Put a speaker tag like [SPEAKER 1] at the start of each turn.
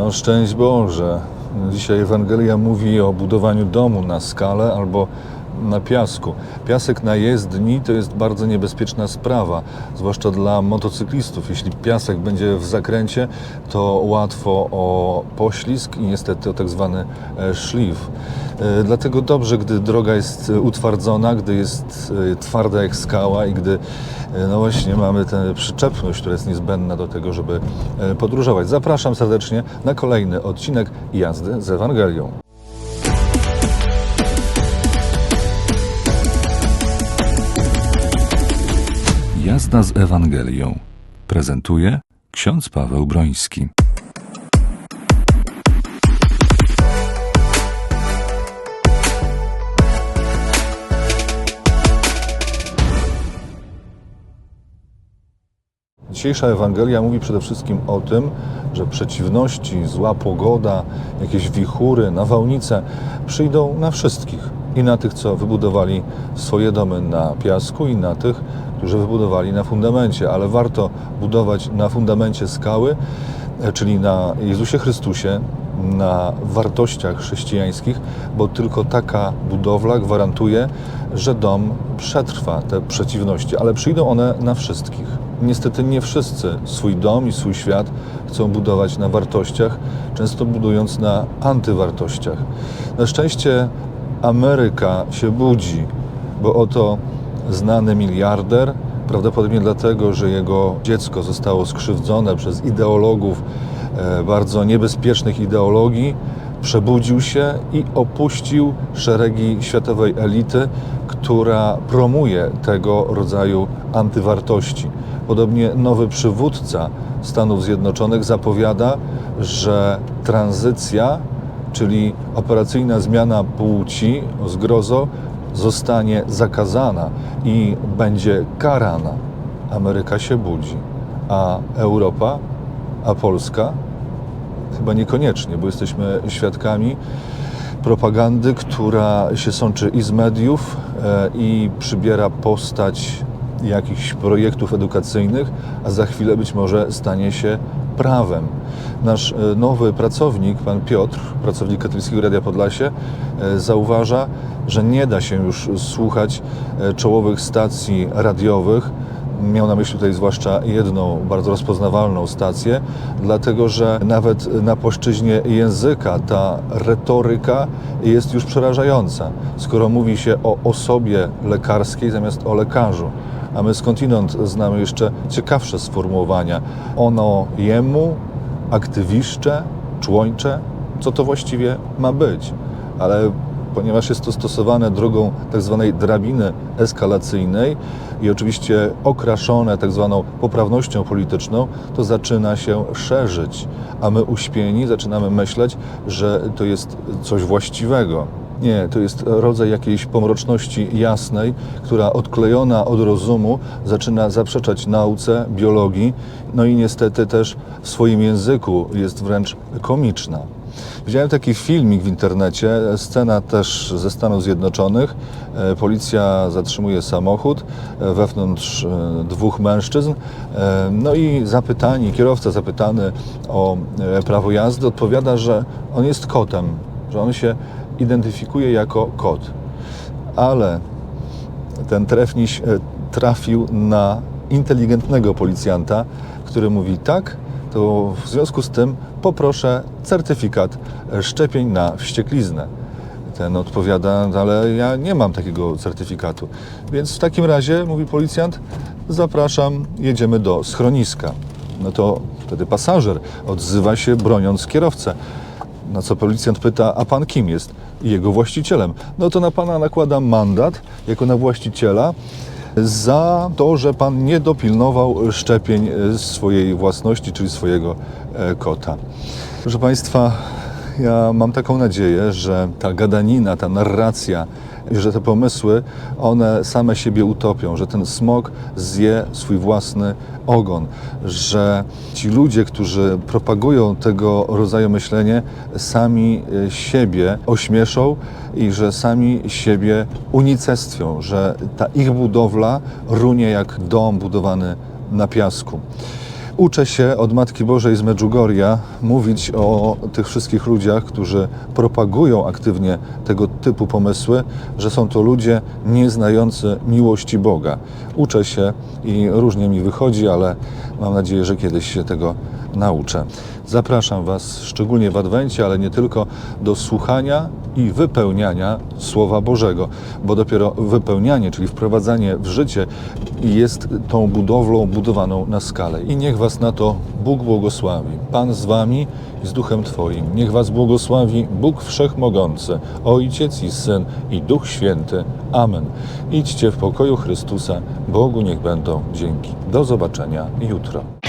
[SPEAKER 1] No szczęść Boże. Dzisiaj Ewangelia mówi o budowaniu domu na skale albo na piasku. Piasek na jezdni to jest bardzo niebezpieczna sprawa, zwłaszcza dla motocyklistów. Jeśli piasek będzie w zakręcie, to łatwo o poślizg i niestety o tak zwany e, szlif. E, Dlatego dobrze, gdy droga jest e, utwardzona, gdy jest twarda jak skała i gdy no właśnie mamy tę przyczepność, która jest niezbędna do tego, żeby podróżować. Zapraszam serdecznie na kolejny odcinek jazdy z Ewangelią. Jazda z Ewangelią prezentuje ksiądz Paweł Broński. Dzisiejsza Ewangelia mówi przede wszystkim o tym, że przeciwności, zła pogoda, jakieś wichury, nawałnice przyjdą na wszystkich. I na tych, co wybudowali swoje domy na piasku, i na tych, którzy wybudowali na fundamencie. Ale warto budować na fundamencie skały, e, czyli na Jezusie Chrystusie, na wartościach chrześcijańskich, bo tylko taka budowla gwarantuje, że dom przetrwa te przeciwności, ale przyjdą one na wszystkich. Niestety nie wszyscy swój dom i swój świat chcą budować na wartościach, często budując na antywartościach. Na szczęście Ameryka się budzi, bo oto znany miliarder, prawdopodobnie dlatego, że jego dziecko zostało skrzywdzone przez ideologów e, bardzo niebezpiecznych ideologii, przebudził się i opuścił szeregi światowej elity, która promuje tego rodzaju antywartości. Podobnie nowy przywódca Stanów Zjednoczonych zapowiada, że tranzycja, czyli operacyjna zmiana płci, zgrozo, zostanie zakazana i będzie karana. Ameryka się budzi, a Europa, a Polska chyba niekoniecznie, bo jesteśmy świadkami propagandy, która się sączy i z mediów, e, i przybiera postać jakichś projektów edukacyjnych, a za chwilę być może stanie się prawem. Nasz e, nowy pracownik, pan Piotr, pracownik Katolickiego Radia Podlasie, e, zauważa, że nie da się już słuchać e, czołowych stacji radiowych, Miał na myśli tutaj zwłaszcza jedną bardzo rozpoznawalną stację, dlatego że nawet na płaszczyźnie języka ta retoryka jest już przerażająca. Skoro mówi się o osobie lekarskiej zamiast o lekarzu, a my skądinąd znamy jeszcze ciekawsze sformułowania. Ono jemu, aktywiszcze, człończe, co to właściwie ma być? Ale ponieważ jest to stosowane drogą tak zwanej drabiny eskalacyjnej i oczywiście okraszone tak zwaną poprawnością polityczną, to zaczyna się szerzyć, a my uśpieni zaczynamy myśleć, że to jest coś właściwego. Nie, to jest rodzaj jakiejś pomroczności jasnej, która odklejona od rozumu zaczyna zaprzeczać nauce, biologii, no i niestety też w swoim języku jest wręcz komiczna. Widziałem taki filmik w internecie, scena też ze Stanów Zjednoczonych. E, Policja zatrzymuje samochód, e, wewnątrz e, dwóch mężczyzn. No i zapytani, kierowca zapytany o prawo jazdy odpowiada, że on jest kotem, że on się identyfikuje jako kot. Ale ten trefniś e, trafił na inteligentnego policjanta, który mówi tak, to w związku z tym poproszę certyfikat szczepień na wściekliznę. Ten odpowiada, ale ja nie mam takiego certyfikatu. Więc w takim razie, mówi policjant, zapraszam, jedziemy do schroniska. No to wtedy pasażer odzywa się broniąc kierowcę. Na co policjant pyta, a pan kim jest? Jego właścicielem. No to na pana nakładam mandat jako na właściciela za to, że pan nie dopilnował szczepień swojej własności, czyli swojego e, kota. Proszę państwa, ja mam taką nadzieję, że ta gadanina, ta narracja, że te pomysły, one same siebie utopią, że ten smog zje swój własny ogon, że ci ludzie, którzy propagują tego rodzaju myślenie, sami e, siebie ośmieszą i że sami siebie unicestwią, że ta ich budowla runie jak dom budowany na piasku. Uczę się od Matki Bożej z Medjugorja mówić o tych wszystkich ludziach, którzy propagują aktywnie tego typu pomysły, że są to ludzie nieznający miłości Boga. Uczę się i różnie mi wychodzi, ale mam nadzieję, że kiedyś się tego nauczę. Zapraszam Was szczególnie w Adwencie, ale nie tylko, do słuchania i wypełniania Słowa Bożego, bo dopiero wypełnianie, czyli wprowadzanie w życie jest tą budowlą budowaną na skalę. I niech Was na to Bóg błogosławi. Pan z Wami i z Duchem Twoim. Niech Was błogosławi Bóg Wszechmogący, Ojciec i Syn i Duch Święty. Amen. Idźcie w pokoju Chrystusa. Bogu niech będą dzięki. Do zobaczenia jutro.